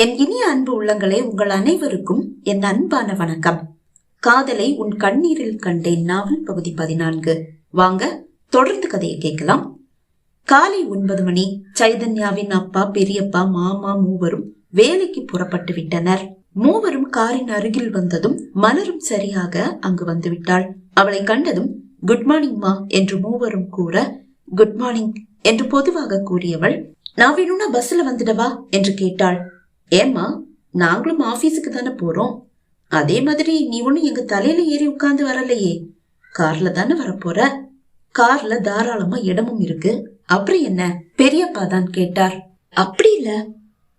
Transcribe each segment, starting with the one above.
என் இனிய அன்பு உள்ளங்களே உங்கள் அனைவருக்கும் என் அன்பான வணக்கம். காதலை உன் கண்ணீரில் கண்டேன் நாவல் பகுதி பதினான்கு. வாங்க தொடர்ந்து கதையை கேட்கலாம். காலை ஒன்பது மணி சைதன்யாவின் அப்பா பெரியப்பா மாமா மூவரும் வேலைக்கு புறப்பட்டு விட்டனர். மூவரும் காரின் அருகில் வந்ததும் மலரும் சரியாக அங்கு வந்துவிட்டாள். அவளை கண்டதும் குட் மார்னிங் மா என்று மூவரும் கூற குட் மார்னிங் என்று பொதுவாக கூறியவள் நான் வேணும்னா பஸ்ல வந்துடவா? என்று கேட்டாள். ஏம்மா நாங்களும் ஆபீஸுக்கு தானே போறோம். அதே மாதிரி நீ ஒன்னும் எங்க தலையில ஏறி உட்கார்ந்து வரலையே. கார்ல தானே வரப்போற? கார்ல தாராளமா இடமும் இருக்கு. அப்புறம் என்ன? பெரியப்பா தான் கேட்டார். அப்படி இல்ல.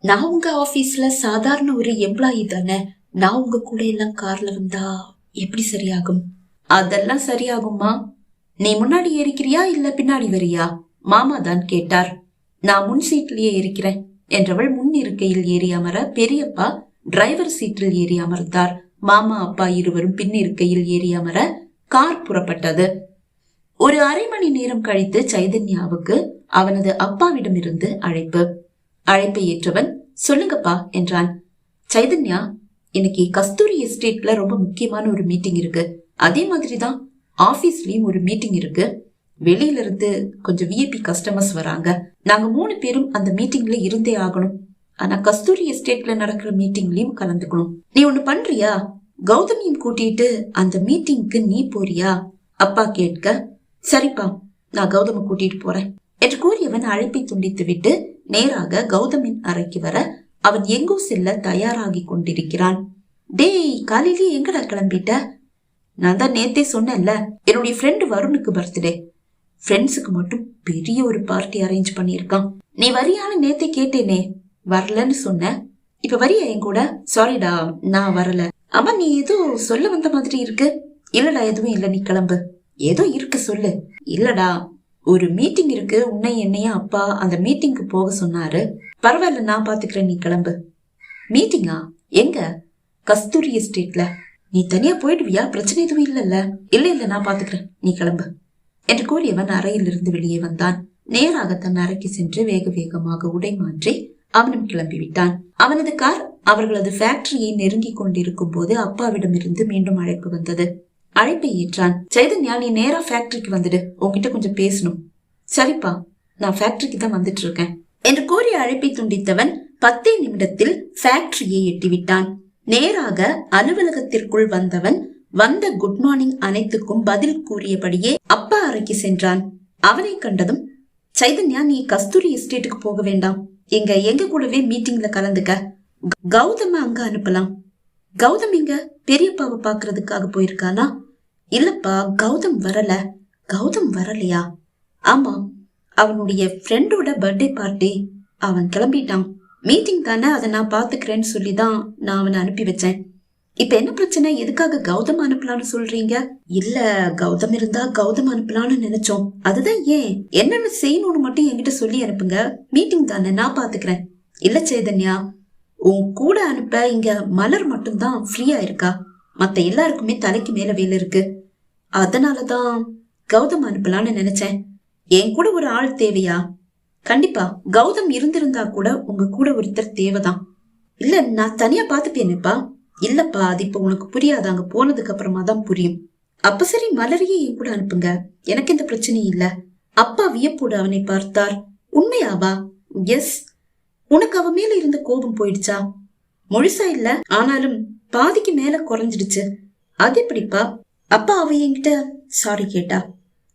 நான் உங்க ஆபீஸ்ல சாதாரண ஒரு எம்ப்ளாயி தானே. நான் உங்க கூட எல்லாம் கார்ல வந்தா எப்படி சரியாகும்? அதெல்லாம் சரியாகுமா நீ முன்னாடி ஏறிக்கிறியா இல்ல பின்னாடி வரியா? மாமா தான் கேட்டார். நான் முன் சீட்லயே இருக்கிறேன் என்றவள் முன் இருக்கையில் ஏறி அமர பெரியப்பா டிரைவர் சீட்டில் ஏறி அமர்ந்தார். மாமா அப்பா இருவரும் பின் இருக்கையில் ஏறி அமர கார் புறப்பட்டது. ஒரு அரை மணி நேரம் கழித்து சைதன்யாவுக்கு அவனது அப்பாவிடமிருந்து அழைப்பு. அழைப்பை ஏற்றவன் சொல்லுங்கப்பா என்றான். சைதன்யா இன்னைக்கு கஸ்தூரி எஸ்டேட்ல ரொம்ப முக்கியமான ஒரு மீட்டிங் இருக்கு. அதே மாதிரிதான் ஆபீஸ்லயும் ஒரு மீட்டிங் இருக்கு. வெளியில இருந்து கொஞ்சம் விஐபி கஸ்டமர்ஸ் வராங்க. நாங்க மூணு பேரும் அந்த மீட்டிங்ல இருந்தே ஆகணும். ஆனா கஸ்தூரி எஸ்டேட்ல நடக்கிற மீட்டிங்லயும் கலந்துக்கணும். நீ ஒண்ணு பண்றியா? கௌதமியும் கூட்டிட்டு அந்த மீட்டிங்க்கு நீ போறியா? அப்பா கேட்க சரிப்பா நான் கௌதம கூட்டிட்டு போறேன் என்று கூறியவன் அழைப்பை துண்டித்து விட்டு நேராக கௌதமின் அறைக்கு வர அவன் எங்கோ செல்ல தயாராகி கொண்டிருக்கிறான். டேய் காலையிலேயே எங்கடா கிளம்பிட்ட? நான் தான் நேத்தே சொன்னேன்ல என்னுடைய ஃப்ரெண்டு வருணுக்கு பர்த்டே ஃப்ரெண்ட்ஸுக்கு மட்டும் பெரிய ஒரு பார்ட்டி அரேஞ்ச் பண்ணியிருக்கான். நீ வரியான்னு நேத்தே கேட்டேனே. வரலன்னு சொன்ன. இப்ப வரியா என் கூட? சாரிடா நான் வரல. அம்மா நீ ஏதோ சொல்ல வந்த மாதிரி இருக்கு. இல்லடா எதுவும் இல்ல நீ கிளம்பு. ஏதோ இருக்கு சொல்லு. இல்லடா ஒரு மீட்டிங் இருக்கு. உன்னை என்னையும் அப்பா அந்த மீட்டிங்க்கு போக சொன்னாரு. பரவாயில்ல நான் பாத்துக்கிறேன் நீ கிளம்பு. மீட்டிங்கா எங்க? கஸ்தூரி எஸ்டேட்ல. நீ தனியா போயிடுவியா? பிரச்சனை எதுவும் இல்லல்ல. இல்ல இல்ல நான் பாத்துக்கிறேன். நீ கிளம்பு. என்று கூறியவன் அறையிலிருந்து வெளியே வந்தான். நேராக தன் அறைக்கு சென்று வேக வேகமாக உடை மாற்றி அவனும் கிளம்பிவிட்டான். அவனது கார் அவர்களது ஃபேக்டரியை நெருங்கிக் கொண்டிருக்கும் போது அப்பாவிடமிருந்து மீண்டும் அழைப்பு வந்தது. அழைப்பை ஏற்றான். சைதன்யா நீ நேரா ஃபேக்டரிக்கு வந்துடு. உன்கிட்ட கொஞ்சம் பேசணும். சரிப்பா நான் ஃபேக்டரிக்கு தான் வந்துட்டு இருக்கேன் என்று கூறிய அழைப்பை துண்டித்தவன் பத்தே நிமிடத்தில் ஃபேக்டரியை எட்டிவிட்டான். நேராக அலுவலகத்திற்குள் வந்தவன் வந்த குட் மார்னிங் அனைத்துக்கும் பதில் கூறியபடியே அப்பா அறைக்கு சென்றான். அவனை கண்டதும் சைதன்யா நீ கஸ்தூரி எஸ்டேட்டுக்கு போக வேண்டாம். இங்க எங்க கூடவே மீட்டிங்ல கலந்துக்க? கௌதம அங்க அனுப்பலாம். கௌதம் இங்க பெரியப்பாவை பாக்குறதுக்காக போயிருக்கானா? இல்லப்பா கௌதம் வரல. கௌதம் வரலையா? ஆமா அவனுடைய ஃப்ரெண்டோட பர்த்டே பார்ட்டி அவன் கிளம்பிட்டான். மீட்டிங் தானே அதை நான் பாத்துக்கிறேன்னு சொல்லி தான் நான் அவனை அனுப்பி வச்சேன். இப்ப என்ன பிரச்சனை? எதுக்காக கௌதம் அனுப்பலாம்னு சொல்றீங்க? இல்ல கௌதம் இருந்தா கௌதம் அனுப்பலாம்னு நினைச்சோம். அதுதான் ஏன்? என்னென்ன செய்யணும்னு மட்டும் என்கிட்ட சொல்லி அனுப்புங்க. மீட்டிங் தானே நான் பாத்துக்கிறேன். இல்ல சைதன்யா உன் கூட அனுப்ப இங்க மலர் மட்டும்தான் ஃப்ரீயா இருக்கா? மத்த எல்லாருக்குமே தலைக்கு மேல வேலை இருக்கு. அதனாலதான் கௌதம் அனுப்பலாம்னு நினைச்சேன். என் கூட ஒரு ஆள் தேவையா? கண்டிப்பா கௌதம் இருந்திருந்தா கூட உங்க கூட ஒருத்தர் தேவைதான். இல்ல நான் தனியா பாத்துப்பேனேப்பா. இல்லப்பா அது இப்ப உனக்கு புரியாது. அங்க போனதுக்கு அப்புறமா தான் புரியும். அப்ப சரி மலரையே என் கூட அனுப்புங்க. எனக்கு இந்த பிரச்சனையும் இல்ல. அப்பா வியப்போடு அவனை பார்த்தார். உண்மையாவா? எஸ் உனக்கு அவ மேல இருந்த கோபம் போயிடுச்சா? முழுசா இல்ல. ஆனாலும் பாதிக்கு மேல குறைஞ்சிடுச்சு. அது எப்படிப்பா? அப்பா அவ என்கிட்ட சாரி கேட்டா.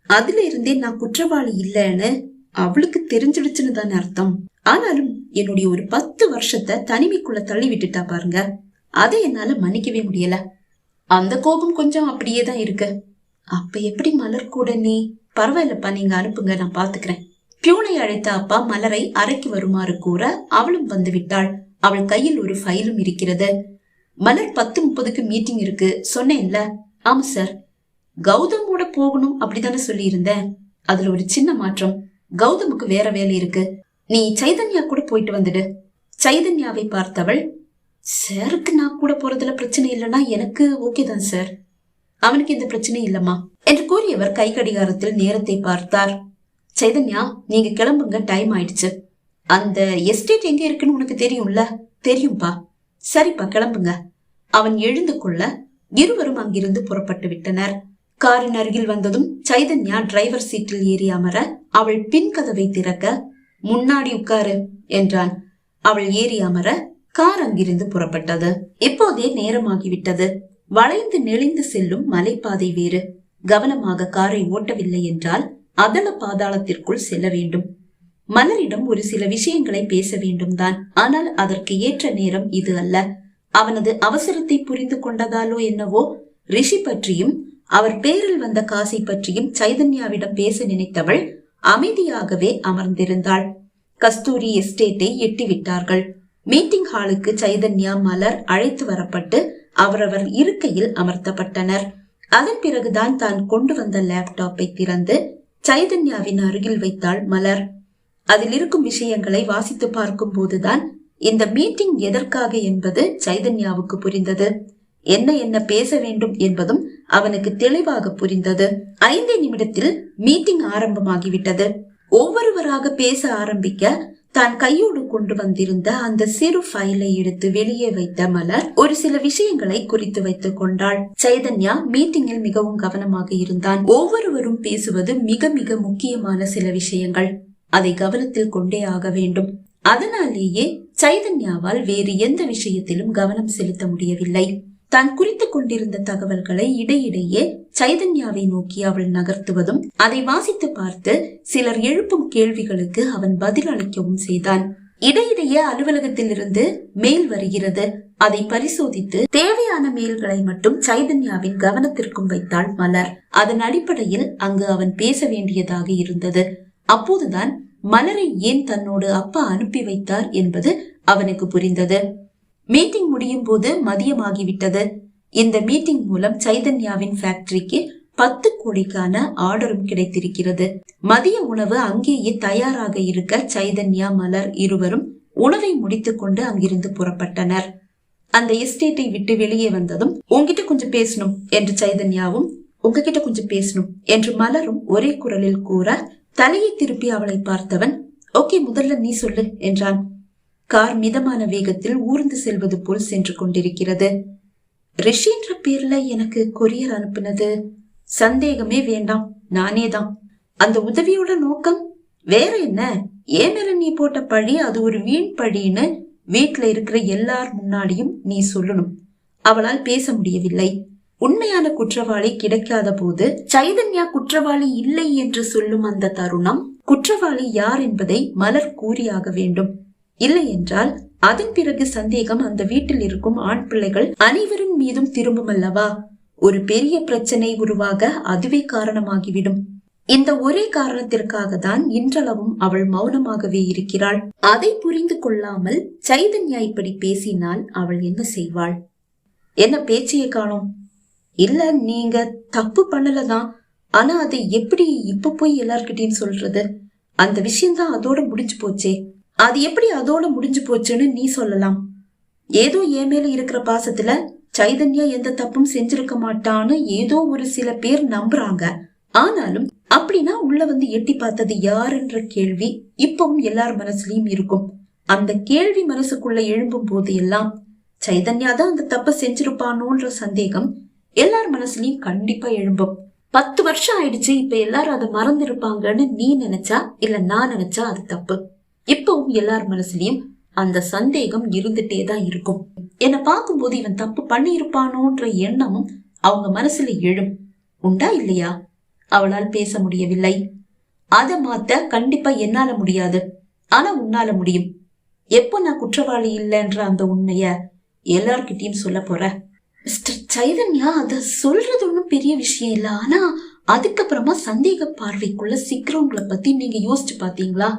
அதுல இருந்தே நான் குற்றவாளி இல்லைன்னு அவளுக்கு தெரிஞ்சிடுச்சுன்னு தானே அர்த்தம். ஆனாலும் என்னுடைய ஒரு பத்து வருஷத்தை தனிமைக்குள்ள தள்ளி விட்டுட்டா பாருங்க. அதை என்னால மன்னிக்கவே முடியல. அந்த கோபம் கொஞ்சம் அப்படியே தான் இருக்கு. அப்ப எப்படி மலர் கூட நீ? பரவாயில்லப்பா நீங்க அனுப்புங்க நான் பாத்துக்கிறேன். பியூனை அழைத்த அப்பா மலரை அறைக்கு வருமாறு கூற அவளும் வந்து விட்டாள் அவள் கையில் ஒரு ஃபைலும் இருக்கிறது. மலர் பத்து முப்பதுக்கு மீட்டிங் இருக்கு. சொன்னேன்ல. ஆமா சார். கௌதமோட போகணும் அப்படிதானே சொல்லியிருந்தேன். அதுல ஒரு சின்ன மாற்றம். கௌதமுக்கு வேற வேலை இருக்கு. நீ சைதன்யா கூட போயிட்டு வந்துடு. சைதன்யாவை பார்த்தவள் சாருக்கு நான் கூட போறதுல பிரச்சனை இல்லைன்னா எனக்கு ஓகே தான் சார். அவனுக்கு இந்த பிரச்சனை இல்லம்மா. என்று கூறியவர் கை கடிகாரத்தில் நேரத்தை பார்த்தார். சைதன்யா நீங்க கிளம்புங்க டைம் ஆயிடுச்சு. அந்த எஸ்டேட் எங்க இருக்குன்னு உனக்கு தெரியும்ல? தெரியும்பா. சரிப்பா கிளம்புங்க. அவன் எழுந்து கொள்ள இருவரும் அங்கிருந்து புறப்பட்டு விட்டனர். காரின் அருகில் வந்ததும் சைதன்யா டிரைவர் சீட்டில் ஏறி அமர அவள் பின் கதவை திறக்க முன்னாடி உட்காரு என்றான். அவள் ஏறி அமர கார் அங்கிருந்து புறப்பட்டது. இப்போதே நேரமாகிவிட்டது. வளைந்து நெளிந்து செல்லும் மலைப்பாதை வேறு. கவனமாக காரை ஓட்டவில்லை என்றால் அதல பாதாளத்திற்குள் செல்ல வேண்டும். மலரிடம் ஒரு சில விஷயங்களை பேச வேண்டும் தான் ஆனால் அதற்கு ஏற்ற நேரம் இது அல்ல. அவனது அவசரத்தை புரிந்து கொண்டதாலோ என்னவோ ரிஷி பற்றியும் அவர் பேரில் வந்த காசை பற்றியும் சைதன்யாவிடம் பேச நினைத்தவள் அமைதியாகவே அமர்ந்திருந்தாள். கஸ்தூரி எஸ்டேட்டை எட்டிவிட்டார்கள். மீட்டிங் ஹாலுக்கு சைதன்யா மலர் அழைத்து வரப்பட்டு அவரவர் இருக்கையில் அமர்த்தப்பட்டனர். அதன் பிறகுதான் தான் கொண்டு வந்த லேப்டாப்பை திறந்து சைதன்யாவின் அருகில் வைத்தாள் மலர். அதில் இருக்கும் விஷயங்களை வாசித்து பார்க்கும் போதுதான் இந்த மீட்டிங் எதற்காக என்பது சைதன்யாவுக்கு புரிந்தது. என்ன என்ன பேச வேண்டும் என்பதும் அவனுக்கு தெளிவாக புரிந்தது. ஐந்தே நிமிடத்தில் மீட்டிங் ஆரம்பமாகிவிட்டது. ஒவ்வொருவராக பேச ஆரம்பிக்க தான் கையோடு கொண்டு வந்திருந்த அந்த சிறு ஃபைலை எடுத்து வெளியே வைத்த மலர் ஒரு சில விஷயங்களை குறித்து வைத்துக் கொண்டாள். சைதன்யா மீட்டிங்கில் மிகவும் கவனமாக இருந்தான். ஒவ்வொருவரும் பேசுவது மிக மிக முக்கியமான சில விஷயங்கள். அதை கவனத்தில் கொண்டே ஆக வேண்டும். அதனாலேயே சைதன்யாவால் வேறு எந்த விஷயத்திலும் கவனம் செலுத்த முடியவில்லை. தான் குறித்துக் கொண்டிருந்த தகவல்களை இடையிடையே சைதன்யாவை நோக்கி அவள் நகர்த்துவதும் அதை வாசித்து பார்த்து சிலர் எழுப்பும் கேள்விகளுக்கு அவன் பதில் அளிக்கவும் செய்தான். இடையிடையே அலுவலகத்தில் இருந்து மெயில் வருகிறது. அதை பரிசோதித்து தேவையான மெயில்களை மட்டும் சைதன்யாவின் கவனத்திற்கும் வைத்தாள் மலர். அதன் அடிப்படையில் அங்கு அவன் பேச வேண்டியதாக இருந்தது. அப்போதுதான் மலரை ஏன் தன்னோடு அப்பா அனுப்பி வைத்தார் என்பது அவனுக்கு புரிந்தது. மீட்டிங் முடியும் போது மதியமாகிவிட்டது. இந்த மீட்டிங் மூலம் சைதன்யாவின் ஃபேக்டரிக்கு பத்து கோடிக்கான ஆர்டரும் கிடைத்திருக்கிறது. மதிய உணவு அங்கேயே தயாராக இருக்க சைதன்யா மலர் இருவரும் உணவை முடித்துக்கொண்டு அங்கிருந்து புறப்பட்டனர். அந்த எஸ்டேட்டை விட்டு வெளியே வந்ததும் உங்ககிட்ட கொஞ்சம் பேசணும் என்று சைதன்யாவும் உங்ககிட்ட கொஞ்சம் பேசணும் என்று மலரும் ஒரே குரலில் கூற தலையை திருப்பி அவளை பார்த்தவன் ஓகே முதல்ல நீ சொல்லு என்றான். கார் மிதமான வேகத்தில் ஊர்ந்து செல்வது போல் சென்று கொண்டிருக்கிறது. ரிஷின்ற பேர்ல எனக்கு கொரியர் அனுப்புனது. சந்தேகமே வேண்டாம் நானே தான் அந்த உதவியோட நோக்கம் வேற என்ன? ஏமேல நீ போட்ட பழி அது ஒரு வீண் பழின்னு வீட்டுல இருக்கிற எல்லார் முன்னாடியும் நீ சொல்லணும். அவளால் பேச முடியவில்லை. உண்மையான குற்றவாளி கிடைக்காத போது சைதன்யா குற்றவாளி இல்லை என்று சொல்லும் அந்த தருணம் குற்றவாளி யார் என்பதை மலர் கூறியாக வேண்டும். இல்லை என்றால் அதன் பிறகு சந்தேகம் அந்த வீட்டில் இருக்கும் ஆண் பிள்ளைகள் அனைவரின் மீதும் திரும்பும் அல்லவா? ஒரு பெரிய பிரச்சனை உருவாக அதுவே காரணமாகிவிடும். இந்த ஒரே காரணத்திற்காக தான் இன்றளவும் அவள் மௌனமாகவே இருக்கிறாள். அதை புரிந்து கொள்ளாமல் சைதன்யா இப்படி பேசினால் அவள் என்ன செய்வாள்? என்ன பேச்சையை காணும்? இல்ல நீங்க தப்பு பண்ணலதான் ஆனா அதை எப்படி இப்ப போய் எல்லார்கிட்டயும் சொல்றது? அந்த விஷயம்தான் அதோட முடிஞ்சு போச்சே. அது எப்படி அதோட முடிஞ்சு போச்சுன்னு நீ சொல்லலாம். ஏதோ என் மேல இருக்கிற பாசத்துல சைதன்யா எந்த தப்பும் செஞ்சிருக்க மாட்டான்னு ஏதோ ஒரு சில பேர் நம்புறாங்க. ஆனாலும் அப்படின்னா உள்ள வந்து எட்டி பார்த்தது யாருன்ற கேள்வி இப்பவும் எல்லார் மனசுலயும் இருக்கும். அந்த கேள்வி மனசுக்குள்ள எழும்பும் போது எல்லாம் சைதன்யா தான் அந்த தப்ப செஞ்சிருப்பானோன்ற சந்தேகம் எல்லார் மனசுலயும் கண்டிப்பா எழும்பும். பத்து வருஷம் ஆயிடுச்சு இப்ப எல்லாரும் அதை மறந்துருப்பாங்கன்னு நீ நினைச்சா இல்ல நான் நினைச்சா அது தப்பு. இப்பவும் எல்லார் மனசுலயும் அந்த சந்தேகம் இருந்துட்டே தான் இருக்கும். என்னை பார்க்கும்போது இவன் தப்பு பண்ணியிருப்பானோன்ற எண்ணமும் அவங்க மனசுல எழும். உண்டா இல்லையா? அவளால் பேச முடியவில்லை. அதை மாத்த கண்டிப்பா என்னால முடியாது. ஆனா உன்னால முடியும். எப்போ நான் குற்றவாளி இல்லைன்ற அந்த உண்மைய எல்லார்கிட்டயும் சொல்ல போற? மிஸ்டர் சைதன்யா அத சொல்றது ஒன்றும் பெரிய விஷயம் இல்ல. ஆனா அதுக்கப்புறமா சந்தேக பார்வைக்குள்ள சிக்கிறவங்களை பத்தி நீங்க யோசிச்சு பாத்தீங்களா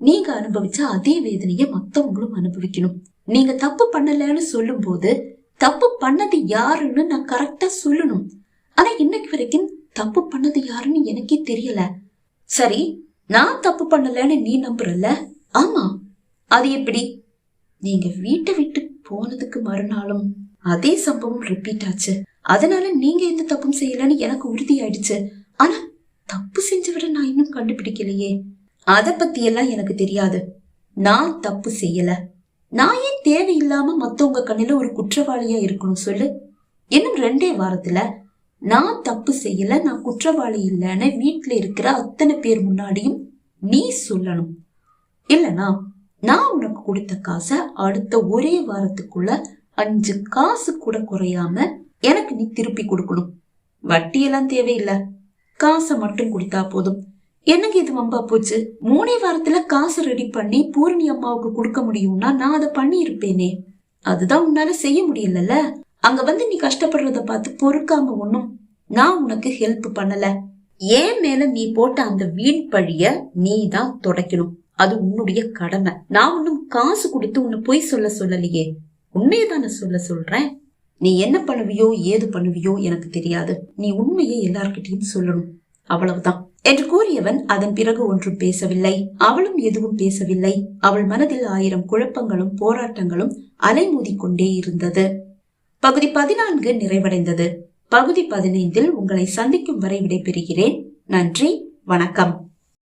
நீங்க அனுபவிச்ச அதே வேதனைய மத்தவங்களும் அனுபவிக்கணும். நீங்க தப்பு பண்ணலன்னு சொல்லும் போது தப்பு பண்ணது யாருன்னு நான் கரெக்டா சொல்லணும். ஆனா இன்னைக்கு வரைக்கும் தப்பு பண்ணது யாருன்னு எனக்கே தெரியல. சரி நான் தப்பு பண்ணலன்னு நீ நம்புறல்ல? ஆமா. அது எப்படி? நீங்க வீட்டை விட்டு போனதுக்கு மறுநாளும் அதே சம்பவம் ரிப்பீட் ஆச்சு. அதனால நீங்க எந்த தப்பும் செய்யலன்னு எனக்கு உறுதி ஆயிடுச்சு ஆனா தப்பு செஞ்சவரை நான் இன்னும் கண்டுபிடிக்கலையே. அத பத்தி எல்லாம் எனக்கு தெரியாது. நான் தப்பு செய்யல. நான் ஏன் தேவையில்லாம மத்தவங்க கண்ணில ஒரு குற்றவாளியா இருக்கணும் சொல்லு? இன்னும் ரெண்டே வாரத்துல நான் தப்பு செய்யல நான் குற்றவாளி இல்லைன்னு வீட்டுல இருக்கிற அத்தனை பேர் முன்னாடியும் நீ சொல்லணும். இல்லனா நான் உனக்கு கொடுத்த காசை அடுத்த ஒரே வாரத்துக்குள்ள அஞ்சு காசு கூட குறையாம எனக்கு நீ திருப்பி கொடுக்கணும். வட்டியெல்லாம் தேவையில்லை. காசை மட்டும் கொடுத்தா போதும். எனக்கு இது வம்பா போச்சு? மூணே வாரத்துல காசு ரெடி பண்ணி பூரணி அம்மாவுக்கு கொடுக்க முடியும்னா நான் அதை பண்ணி இருப்பேனே அதுதான் உன்னால செய்ய முடியலல்ல? அங்க வந்து நீ கஷ்டப்படுறத பார்த்து பொறுக்காம ஒண்ணும் நான் உனக்கு ஹெல்ப் பண்ணல. ஏன் மேல நீ போட்ட அந்த வீண் பழிய நீ தான் தொடக்கணும். அது உன்னுடைய கடமை. நான் ஒன்னும் காசு கொடுத்து உன்னை பொய் சொல்ல சொல்லலையே. உண்மையை தானே சொல்ல சொல்றேன். நீ என்ன பண்ணுவியோ ஏது பண்ணுவியோ எனக்கு தெரியாது. நீ உண்மையை எல்லார்கிட்டயும் சொல்லணும். அவ்வளவுதான். என்று கூறியவன் அதன் பிறகு ஒன்றும் பேசவில்லை. அவளும் எதுவும் பேசவில்லை. அவள் மனதில் ஆயிரம் குழப்பங்களும் போராட்டங்களும் அலைமோதிக் கொண்டே இருந்தது. பகுதி பதினான்கு நிறைவடைந்தது. பகுதி பதினைந்தில் உங்களை சந்திக்கும் வரை விடைபெறுகிறேன். நன்றி. வணக்கம்.